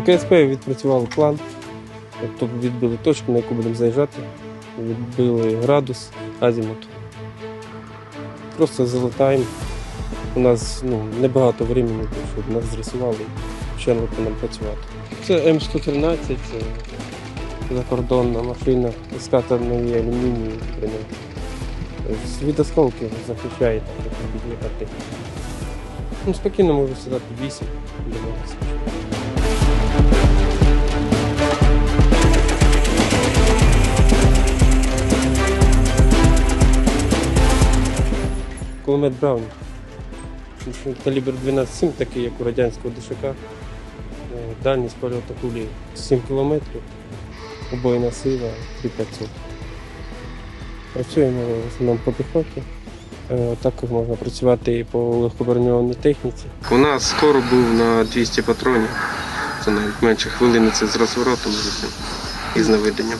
На КСП відпрацювали план, тобто відбили точку, на яку будемо заїжджати, відбили градус, азімут. Просто залетаємо. У нас ну, небагато времени, щоб нас зрисували і почали нам працювати. Це М113, це закордонна машина з катаної. З від осколків захищає так, як під'їхати. Ну, спокійно можу сідати 8 домовитися. Кулемет Браунінг. Калібр 12,7, такий, як у радянського ДШК. Е, Дальність польоту кулі 7 кілометрів, обойна сила 3500. Працюємо в основному по піхоті. Е, Також можна працювати і по легкоброньованій техніці. У нас скоро був на 200 патронів. Це навіть менше хвилини це з розворотом і з наведенням.